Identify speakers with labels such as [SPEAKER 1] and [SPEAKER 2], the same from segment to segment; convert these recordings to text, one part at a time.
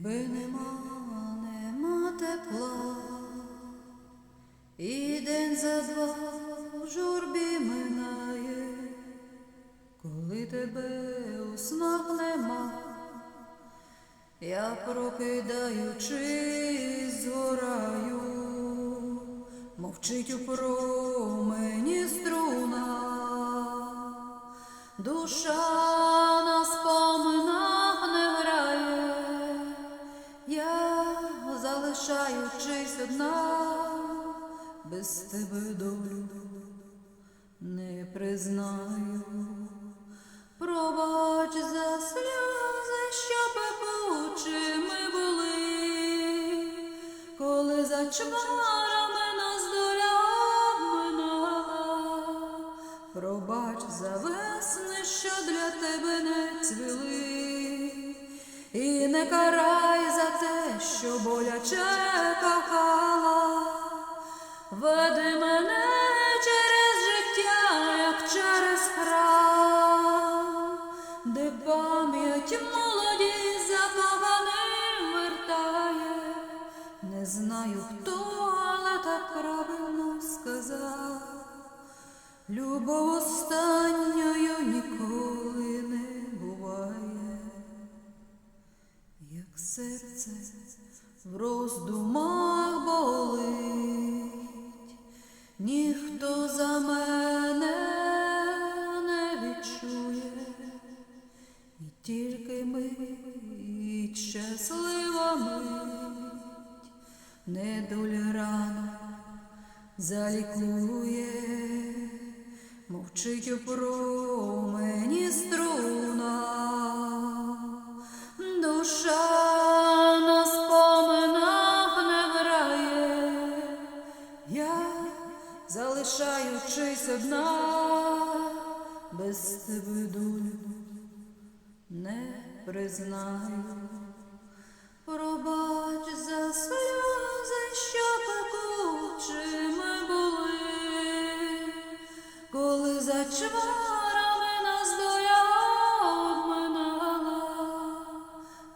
[SPEAKER 1] Ніби нема, нема тепла, і день за два в журбі минає, коли тебе у снах нема, я прокидаючись згораю, мовчить у промені струна, душа залишаючись одна, без тебе долю не признаю. Пробач за сльози, що пекучими були, коли за чварами нас доля обминала. Пробач за весни, що для тебе не цвіли, і не карай що боляче кохала. Веди мене через життя, як через храм, де пам'ять молоді закоханим вертає. Не знаю хто, але так правильно сказав. Любов останньою ніколи не буває, як серце в роздумах болить, ніхто за мене не відчує, і тільки мить, щаслива мить, недоля рано залікує, мовчить у промені струна, я залишаючись одна, без тебе долю не признаю. Пробач за сльози, що пекучими були, коли за чварами нас доля обминала.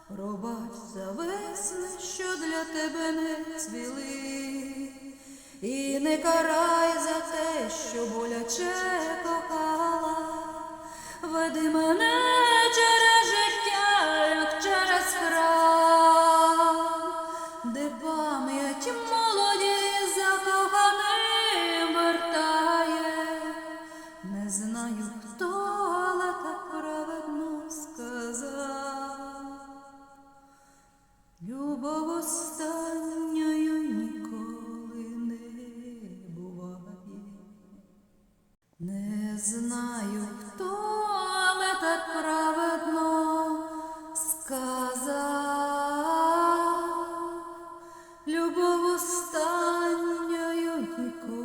[SPEAKER 1] Пробач за весни, що для тебе не цвіли, і не карай за те, що боляче кохала. Веди мене знаю хто, але так праведно сказав. Любов останньою ніколи